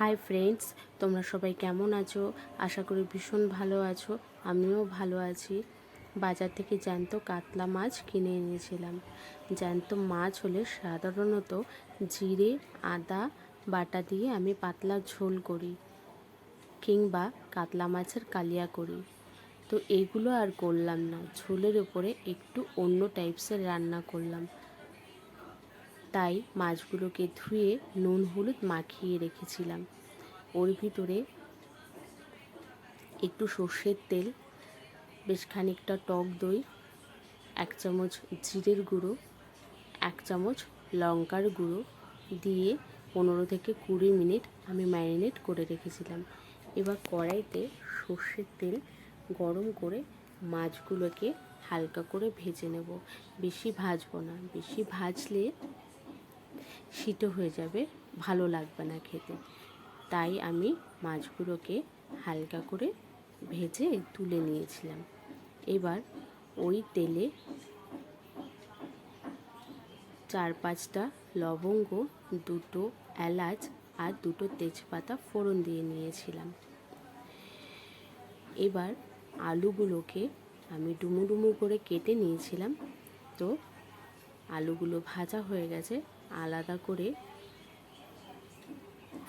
Hi friends তোমরা সবাই কেমন আছো? আশা করি ভীষণ ভালো আছো। আমিও ভালো আছি। বাজার থেকে জ্যান্ত কাতলা মাছ কিনে এনেছিলাম। জ্যান্ত মাছ হলে সাধারণত জিরে, আদা, বাটা দিয়ে আমি পাতলা ঝোল করি কিংবা কাতলা মাছের কালিয়া করি। তো এইগুলো আর করলাম না। ঝোলের উপরে একটু অন্য টাইপসের রান্না করলাম। তাই মাছগুলোকে ধুয়ে নুন হলুদ মাখিয়ে রেখেছিলাম। ওর ভিতরে একটু সর্ষের তেল, বেশ খানিকটা টক দই, এক চামচ জিরের গুঁড়ো, এক চামচ লঙ্কার গুঁড়ো দিয়ে পনেরো থেকে কুড়ি মিনিট আমি ম্যারিনেট করে রেখেছিলাম। এবার কড়াইতে সর্ষের তেল গরম করে মাছগুলোকে হালকা করে ভেজে নেব। বেশি ভাজবো না, বেশি ভাজলে সিটো হয়ে যাবে, ভালো লাগবে না খেতে। তাই আমি মাছগুলোকে হালকা করে ভেজে তুলে নিয়েছিলাম। এবার ওই তেলে চার পাঁচটা লবঙ্গ, দুটো এলাচ আর দুটো তেজপাতা ফোড়ন দিয়ে নিয়েছিলাম। এবার আলুগুলোকে আমি ডুমু ডুমু করে কেটে নিয়েছিলাম। তো আলুগুলো ভাজা হয়ে গেছে। আলাদা করে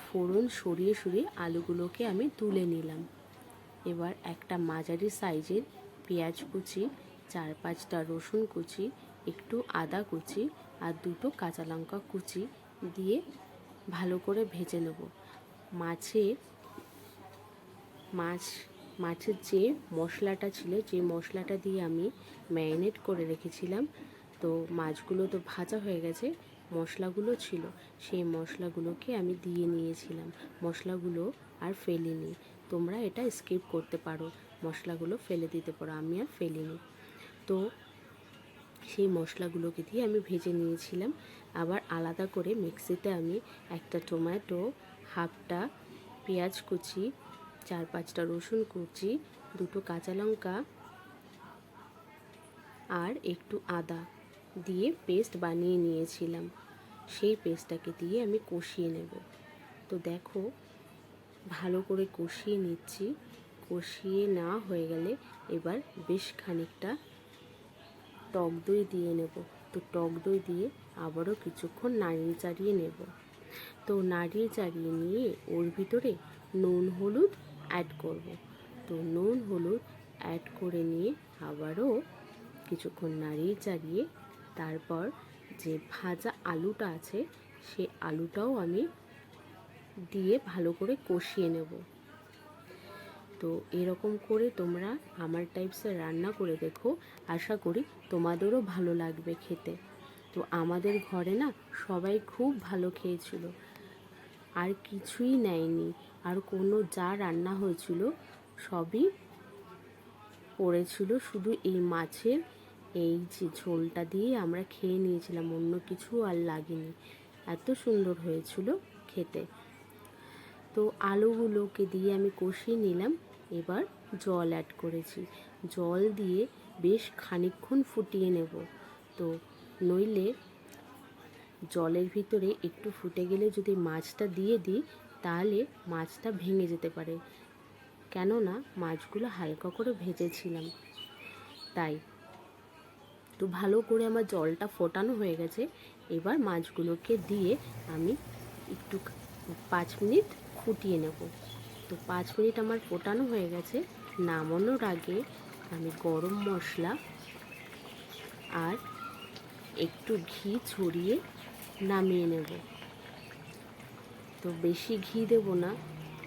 ফোড়ন সরিয়ে সরিয়ে আলুগুলোকে আমি তুলে নিলাম। এবার একটা মাঝারি সাইজের পেঁয়াজ কুচি, চার পাঁচটা রসুন কুচি, একটু আদা কুচি আর দুটো কাঁচা লঙ্কা কুচি দিয়ে ভালো করে ভেজে নেব। মাছে, মাছ, মাছের যে মশলাটা ছিল, যে মশলাটা দিয়ে আমি ম্যারিনেট করে রেখেছিলাম, তো মাছগুলো তো ভাজা হয়ে গেছে মশলাগুলো ছিল, সেই মশলাগুলোকে আমি দিয়ে নিয়েছিলাম। মশলাগুলো আর ফেলিনি। তোমরা এটা স্কিপ করতে পারো। মশলাগুলো ফেলে দিতে পারো, আমি আর ফেলিনি। তো সেই মশলাগুলোকে দিয়ে আমি ভেজে নিয়েছিলাম। আবার আলাদা করে মিক্সিতে আমি একটা টমেটো, হাফটা পেঁয়াজ কুচি, চার পাঁচটা রসুন কুচি, দুটো কাঁচা লঙ্কা আর একটু আদা। দিয়ে পেস্ট বানিয়ে নিয়েছিলাম। সেই পেস্টটাকে দিয়ে আমি কষিয়ে নেব। তো দেখো, ভালো করে কষিয়ে নিচ্ছি। কষিয়ে না হয়ে গেলে এবার বেশ খানিকটা টক দই দিয়ে নেব। তো টক দই দিয়ে আবারও কিছুক্ষণ নাড়িয়ে চাড়িয়ে নেব। তো নাড়িয়ে চাড়িয়ে নিয়ে ওর ভিতরে নুন, হলুদ অ্যাড করব। তো নুন, হলুদ অ্যাড করে নিয়ে আবারও কিছুক্ষণ নাড়িয়ে চাড়িয়ে তারপর যে ভাজা আলুটা আছে, সে আলুটাও আমি দিয়ে ভালো করে কষিয়ে নেব। তো এরকম করে তোমরা আমার টাইপসের রান্না করে দেখো। আশা করি তোমাদেরও ভালো লাগবে খেতে। তো আমাদের ঘরে না সবাই খুব ভালো খেয়েছিল। আর কিছুই নেয়নি। আর কোনো যা রান্না হয়েছিল সবই পড়েছিল। শুধু এই মাছের এই যে ঝোলটা দিয়ে আমরা খেয়ে নিয়েছিলাম, অন্য কিছু আর লাগেনি। এত সুন্দর হয়েছিল খেতে। তো আলুগুলোকে দিয়ে আমি কষিয়ে নিলাম, এবার জল অ্যাড করেছি। জল দিয়ে বেশ খানিকক্ষণ ফুটিয়ে নেব। তো নইলে জলের ভিতরে একটু ফুটে গেলে যদি মাছটা দিয়ে দিই, তাহলে মাছটা ভেঙে যেতে পারে। কেননা, মাছগুলো হালকা করে ভেজেছিলাম। তাই তো ভালো করে আমার জলটা ফোটানো হয়ে গেছে, এবার মাছগুলোকে দিয়ে আমি একটু পাঁচ মিনিট ফুটিয়ে নেব। তো পাঁচ মিনিট আমার ফোটানো হয়ে গেছে, নামানোর আগে আমি গরম মশলা আর একটু ঘি ছড়িয়ে নামিয়ে নেব। তো বেশি ঘি দেব না,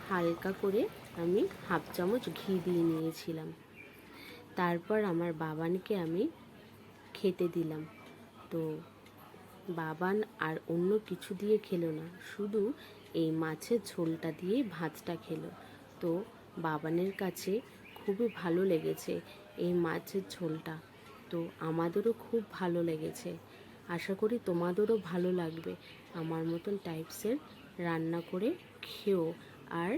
হালকা করে আমি হাফ চামচ ঘি দিয়ে নিয়েছিলাম। তারপর আমার বাবানকে আমি খেতে দিলাম। তো বাবান আর অন্য কিছু দিয়ে খেলো না, শুধু এই মাছের ঝোলটা দিয়ে ভাতটা খেলো। তো বাবানের কাছে খুবই ভালো লেগেছে এই মাছের ঝোলটা। তো আমাদেরও খুব ভালো লেগেছে। আশা করি তোমাদেরও ভালো লাগবে। আমার মতন টাইপসের রান্না করে খেও। আর